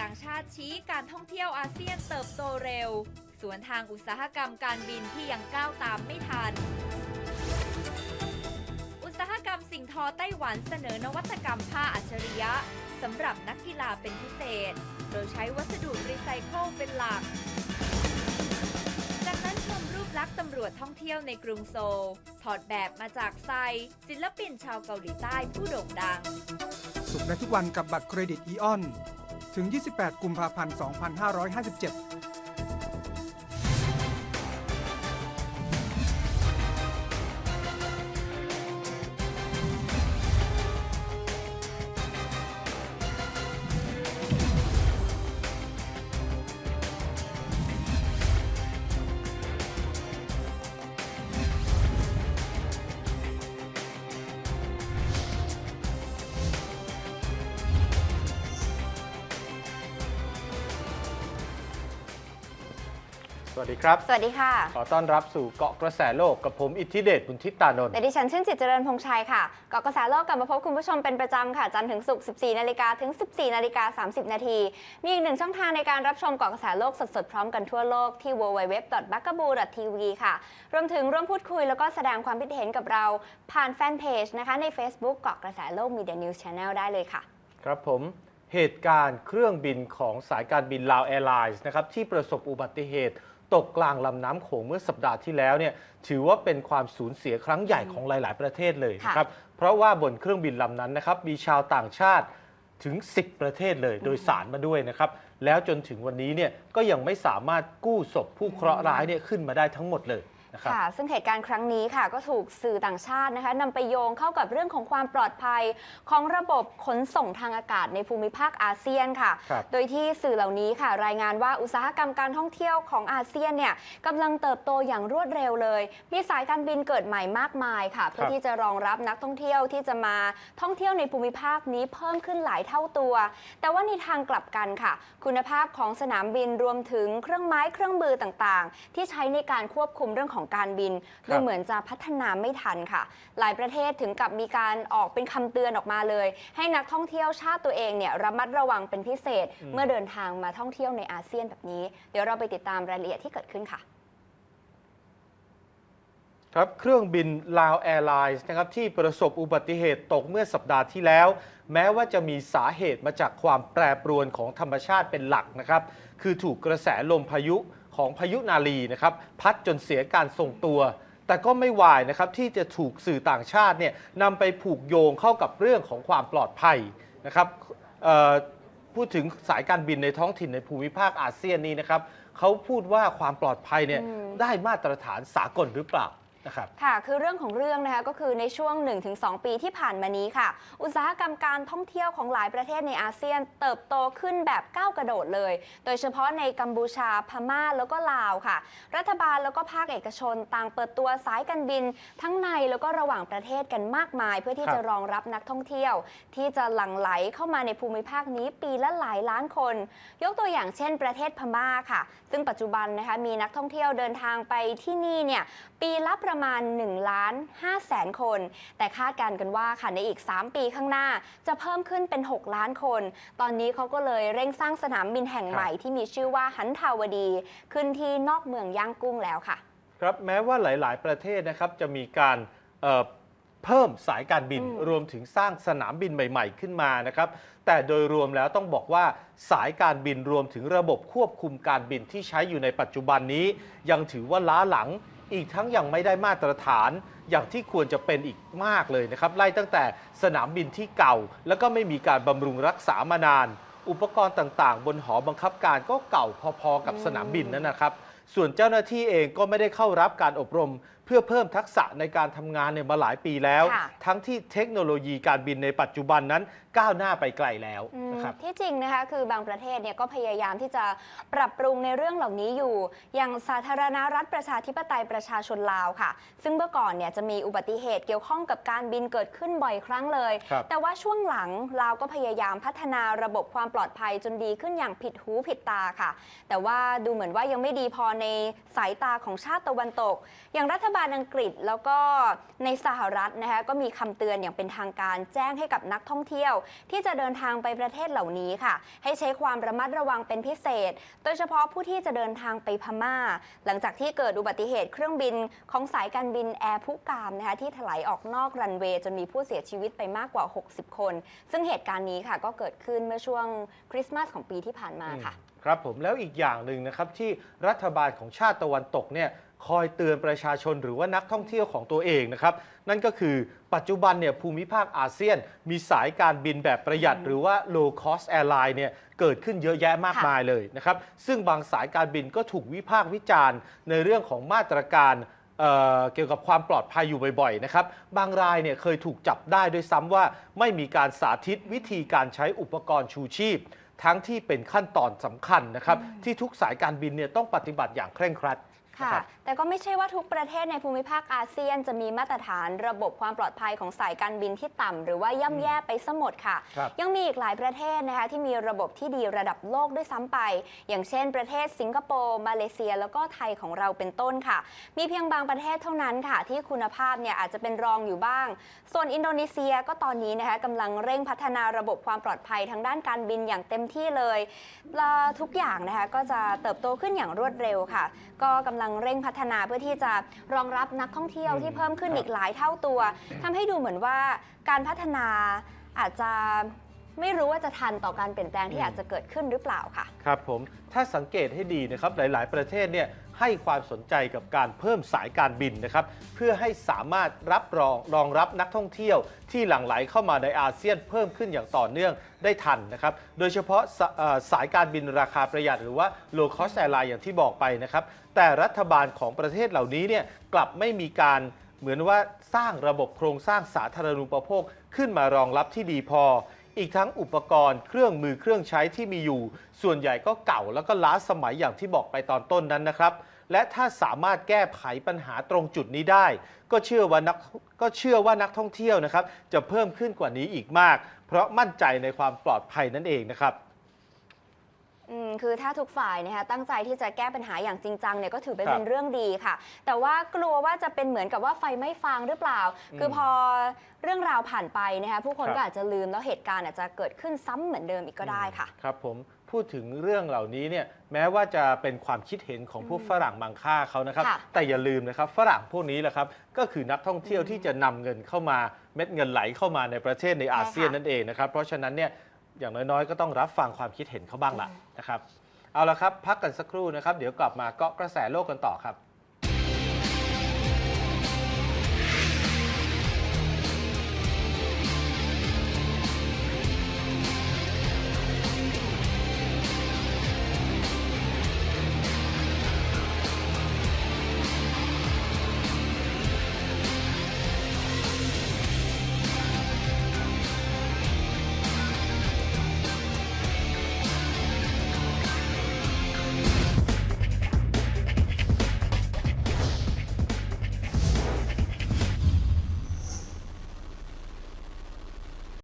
ต่างชาติชี้การท่องเที่ยวอาเซียนเติบโตเร็ว สวนทางอุตสาหกรรมการบินที่ยังก้าวตามไม่ทัน อุตสาหกรรมสิ่งทอไต้หวันเสนอนวัตกรรมผ้าอัจฉริยะสำหรับนักกีฬาเป็นพิเศษ โดยใช้วัสดุรีไซเคิลเป็นหลัก จากนั้นชมรูปลักษณ์ตำรวจท่องเที่ยวในกรุงโซล ถอดแบบมาจากไซ ศิลปินชาวเกาหลีใต้ผู้โด่งดัง สุขได้ทุกวันกับบัตรเครดิตอีออน ถึง 28 กุมภาพันธ์ 2557 วัสดีครับ สวัสดีค่ะ ขอต้อนรับสู่เกาะกระแสโลกกับผมอิทธิเดชบุญทิตานนท์และดิฉันชื่นจิตเจริญพงษ์ชัยค่ะ เกาะกระแสโลกกลับมาพบคุณผู้ชมเป็นประจำค่ะ จันทร์ถึงศุกร์ 14 นาฬิกาถึง 14 นาฬิกา 30 นาที มีอีกหนึ่งช่องทางในการรับชมเกาะกระแสโลกสดๆ พร้อมกันทั่วโลกที่ www.bagabu.tv ค่ะ รวมถึงร่วมพูดคุยแล้วก็แสดงความคิดเห็นกับเราผ่านแฟนเพจนะคะใน Facebook เกาะกระแสโลก Media News Channel ได้เลยค่ะ ครับผมเหตุการณ์เครื่องบินของสายการบินลาวแอร์ไลน์นะครับที่ประสบอุบัติเหตุ ตกกลางลำน้ำโขงเมื่อสัปดาห์ที่แล้วเนี่ยถือว่าเป็นความสูญเสียครั้งใหญ่ของหลาย ๆ ประเทศเลยนะครับ เพราะว่าบนเครื่องบินลำนั้นนะครับมีชาวต่างชาติถึง 10 ประเทศเลยโดยสารมาด้วยนะครับ แล้วจนถึงวันนี้เนี่ยก็ยังไม่สามารถกู้ศพผู้เคราะห์ร้ายเนี่ยขึ้นมาได้ทั้งหมดเลย นะครับค่ะ ซึ่งเหตุการณ์ครั้งนี้ค่ะ ก็ถูกสื่อต่างชาตินะคะนำไปโยงเข้ากับเรื่องของความปลอดภัยของระบบขนส่งทางอากาศในภูมิภาคอาเซียนค่ะ ครับโดยที่สื่อเหล่านี้ค่ะ รายงานว่าอุตสาหกรรมการท่องเที่ยวของอาเซียนเนี่ยกำลังเติบโตอย่างรวดเร็วเลย มีสายการบินเกิดใหม่มากมายค่ะ เพื่อที่จะรองรับนักท่องเที่ยวที่จะมาท่องเที่ยวในภูมิภาคนี้เพิ่มขึ้นหลายเท่าตัว แต่ว่าในทางกลับกันค่ะ คุณภาพของสนามบินรวมถึงเครื่องไม้เครื่องมือต่างๆ ที่ใช้ในการควบคุมเรื่องของการบินครับดูเหมือนจะพัฒนาไม่ทันค่ะ หลายประเทศถึงกับมีการออกเป็นคำเตือนออกมาเลย ให้นักท่องเที่ยวชาติตัวเองเนี่ยระมัดระวังเป็นพิเศษเมื่อเดินทางมาท่องเที่ยวในอาเซียนแบบนี้ เดี๋ยวเราไปติดตามรายละเอียดที่เกิดขึ้นค่ะครับเครื่องบินลาวแอร์ไลน์นะครับที่ประสบอุบัติเหตุตกเมื่อสัปดาห์ที่แล้ว แม้ว่าจะมีสาเหตุมาจากความแปรปรวนของธรรมชาติเป็นหลักนะครับ คือถูกกระแสลมพายุ ของพายุนาลีนะครับพัดจนเสียการทรงตัว แต่ก็ไม่วายนะครับที่จะถูกสื่อต่างชาติเนี่ยนำไปผูกโยงเข้ากับเรื่องของความปลอดภัยนะครับเอ่อพูดถึงสายการบินในท้องถิ่นในภูมิภาคอาเซียนนี้นะครับเขาพูดว่าความปลอดภัยเนี่ยอืมได้มาตรฐานสากลหรือเปล่า นะครับค่ะ คือเรื่องของเรื่องนะคะก็คือในช่วง 1-2 ปีที่ผ่านมานี้ค่ะ อุตสาหกรรมการท่องเที่ยวของหลายประเทศในอาเซียน เติบโตขึ้นแบบก้าวกระโดดเลย โดยเฉพาะในกัมพูชาพม่าแล้วก็ลาวค่ะ รัฐบาลแล้วก็ภาคเอกชน ต่างเปิดตัวสายการบิน ทั้งในแล้วก็ระหว่างประเทศกันมากมาย เพื่อที่ครับจะรองรับนักท่องเที่ยว ที่จะหลั่งไหลเข้ามาในภูมิภาคนี้ปีละหลายล้านคน ยกตัวอย่างเช่น ประเทศพม่าค่ะ ซึ่งปัจจุบันนะคะมีนักท่องเที่ยวเดินทางไปที่นี่เนี่ย ปีละประมาณ1ล้าน5แสนคน แต่คาดการณ์กันว่าค่ะในอีก 3 ปีข้างหน้าจะเพิ่มขึ้นเป็น 6 ล้านคน ตอนนี้เขาก็เลยเร่งสร้างสนามบินแห่งใหม่ที่มีชื่อว่าหันทาวดี ขึ้นที่นอกเมืองย่างกุ้งแล้วค่ะ ครับแม้ว่าหลาย ๆ ประเทศนะครับจะมีการเอ่อเพิ่มสายการบินอืมรวมถึงสร้างสนามบินใหม่ ๆ ขึ้นมานะครับ แต่โดยรวมแล้วต้องบอกว่าสายการบินรวมถึงระบบควบคุมการบินที่ใช้อยู่ในปัจจุบันนี้ ยังถือว่าล้าหลัง อีกทั้งยังไม่ได้มาตรฐานอย่างที่ควรจะเป็นอีกมากเลยนะครับ ไล่ตั้งแต่สนามบินที่เก่า แล้วก็ไม่มีการบำรุงรักษามานาน อุปกรณ์ต่างๆ บนหอบังคับการก็เก่าพอๆกับสนามบินนั่นนะครับ ส่วนเจ้าหน้าที่เองก็ไม่ได้เข้ารับการอบรม เพื่อเพิ่มทักษะในการทำงานเนี่ยมาหลายปีแล้ว ค่ะ ทั้งที่เทคโนโลยีการบินในปัจจุบันนั้นก้าวหน้าไปไกลแล้วอืมนะครับ ที่จริงนะคะคือบางประเทศเนี่ยก็พยายามที่จะปรับปรุงในเรื่องเหล่านี้อยู่ อย่างสาธารณรัฐประชาธิปไตยประชาชนลาวค่ะ ซึ่งเมื่อก่อนเนี่ยจะมีอุบัติเหตุเกี่ยวข้องกับการบินเกิดขึ้นบ่อยครั้งเลย ครับ แต่ว่าช่วงหลังลาวก็พยายามพัฒนาระบบความปลอดภัยจนดีขึ้นอย่างผิดหูผิดตาค่ะ แต่ว่าดูเหมือนว่ายังไม่ดีพอในสายตาของชาติตะวันตก อย่างรัฐบาลอังกฤษแล้วก็ในสหรัฐนะคะก็มีคำเตือนอย่างเป็นทางการแจ้งให้กับนักท่องเที่ยว ที่จะเดินทางไปประเทศเหล่านี้ค่ะ ให้ใช้ความระมัดระวังเป็นพิเศษ โดยเฉพาะผู้ที่จะเดินทางไปพม่า หลังจากที่เกิดอุบัติเหตุเครื่องบินของสายการบินแอร์ผู้กามนะคะที่ถลายออกนอกรันเวย์จนมีผู้เสียชีวิตไปมากกว่า 60 คน ซึ่งเหตุการณ์นี้ค่ะก็เกิดขึ้นเมื่อช่วงคริสต์มาสของปีที่ผ่านมาค่ะ ครับผมแล้วอีกอย่างหนึ่งนะครับที่รัฐบาลของชาติตะวันตกเนี่ย คอยเตือนประชาชนหรือว่านักท่องเที่ยวของตัวเองนะครับ นั่นก็คือปัจจุบันเนี่ยภูมิภาคอาเซียน มีสายการบินแบบประหยัด หรือว่า low cost airline เนี่ยเกิดขึ้นเยอะแยะมากมายเลยนะครับ ซึ่งบางสายการบินก็ถูกวิพากษ์วิจารณ์ ในเรื่องของมาตรการเเกี่ยวกับความปลอดภัยอยู่บ่อยๆนะครับ บางรายเนี่ยเคยถูกจับได้ด้วยซ้ำว่าไม่มีการสาธิตวิธีการใช้อุปกรณ์ชูชีพ ทั้งที่เป็นขั้นตอนสำคัญนะครับ ที่ทุกสายการบินเนี่ยต้องปฏิบัติอย่างเคร่งครัด ค่ะครับแต่ก็ไม่ใช่ว่าทุกประเทศในภูมิภาคอาเซียนจะมีมาตรฐานระบบความปลอดภัยของสายการบินที่ต่ำหรือว่าย่ำแย่ไปซะหมดค่ะ ครับยังมีอีกหลายประเทศนะคะที่มีระบบที่ดีระดับโลกด้วยซ้ำไป อย่างเช่น ประเทศสิงคโปร์มาเลเซีย แล้วก็ไทยของเราเป็นต้นค่ะ มีเพียงบางประเทศเท่านั้นค่ะ ที่คุณภาพเนี่ยอาจจะเป็นรองอยู่บ้าง ส่วนอินโดนีเซียก็ตอนนี้นะคะกำลังเร่งพัฒนาระบบความปลอดภัยทางด้านการบินอย่างเต็มที่เลยและทุกอย่างนะคะก็จะเติบโตขึ้นอย่างรวดเร็วค่ะ ก็กำลังเร่งพัฒนาเพื่อที่จะรองรับนักท่องเที่ยวที่เพิ่มขึ้นครับอีกหลายเท่าตัวทำให้ดูเหมือนว่าการพัฒนาอาจจะไม่รู้ว่าจะทันต่อการเปลี่ยนแปลงที่อาจจะเกิดขึ้นหรือเปล่าค่ะ ครับผม ถ้าสังเกตให้ดีนะครับ หลาย ๆ ประเทศเนี่ย ให้ความสนใจกับการเพิ่มสายการบินนะครับเพื่อให้สามารถรับรองรองรับนักท่องเที่ยว ที่หลั่งไหลเข้ามาในอาเซียนเพิ่มขึ้นอย่างต่อเนื่องได้ทันนะครับโดยเฉพาะสสายการบินราคาประหยัดหรือว่า low cost airline อย่างที่บอกไปนะครับแต่รัฐบาลของประเทศเหล่านี้เนี่ยกลับไม่มีการเหมือนว่าสร้างระบบโครงสร้างสาธารณูปโภคขึ้นมารองรับที่ดีพอ อีกทั้งอุปกรณ์เครื่องมือเครื่องใช้ที่มีอยู่ ส่วนใหญ่ก็เก่าแล้วก็ล้าสมัยอย่างที่บอกไปตอนต้นนั้นนะครับ และถ้าสามารถแก้ไขปัญหาตรงจุดนี้ได้ ก็เชื่อว่านักก็เชื่อว่านักท่องเที่ยวนะครับ จะเพิ่มขึ้นกว่านี้อีกมาก เพราะมั่นใจในความปลอดภัยนั่นเองนะครับ มคือถ้าทุกฝ่ายนะคะตั้งใจที่จะแก้ปัญหาอย่างจริงจังเนี่ยก็ถือเป็นครับเป็นเรื่องดีค่ะ แต่ว่ากลัวว่าจะเป็นเหมือนกับว่าไฟไม่ฟางหรือเปล่า คือพอเรื่องราวผ่านไปนะคะผู้คนครับ ก็อาจจะลืมแล้วเหตุการณ์อาจจะเกิดขึ้นซ้ำเหมือนเดิมอีกก็ได้ค่ะ ครับผมพูดถึงเรื่องเหล่านี้เนี่ยแม้ว่าจะเป็นความคิดเห็นของพวกฝรั่งบางค่าเขานะครับ ค่ะแต่อย่าลืมนะครับฝรั่งพวกนี้แหละครับก็คือนักท่องเที่ยวที่จะนำเงินเข้ามาเม็ดเงินไหลเข้ามาในประเทศในอาเซียนนั่นเองนะครับเพราะฉะนั้นเนี่ย อย่างน้อยๆ ก็ต้องรับฟังความคิดเห็นเขาบ้างละนะครับ เอาละครับ พักกันสักครู่นะครับ เดี๋ยวกลับมาเกาะกระแสโลกกันต่อครับ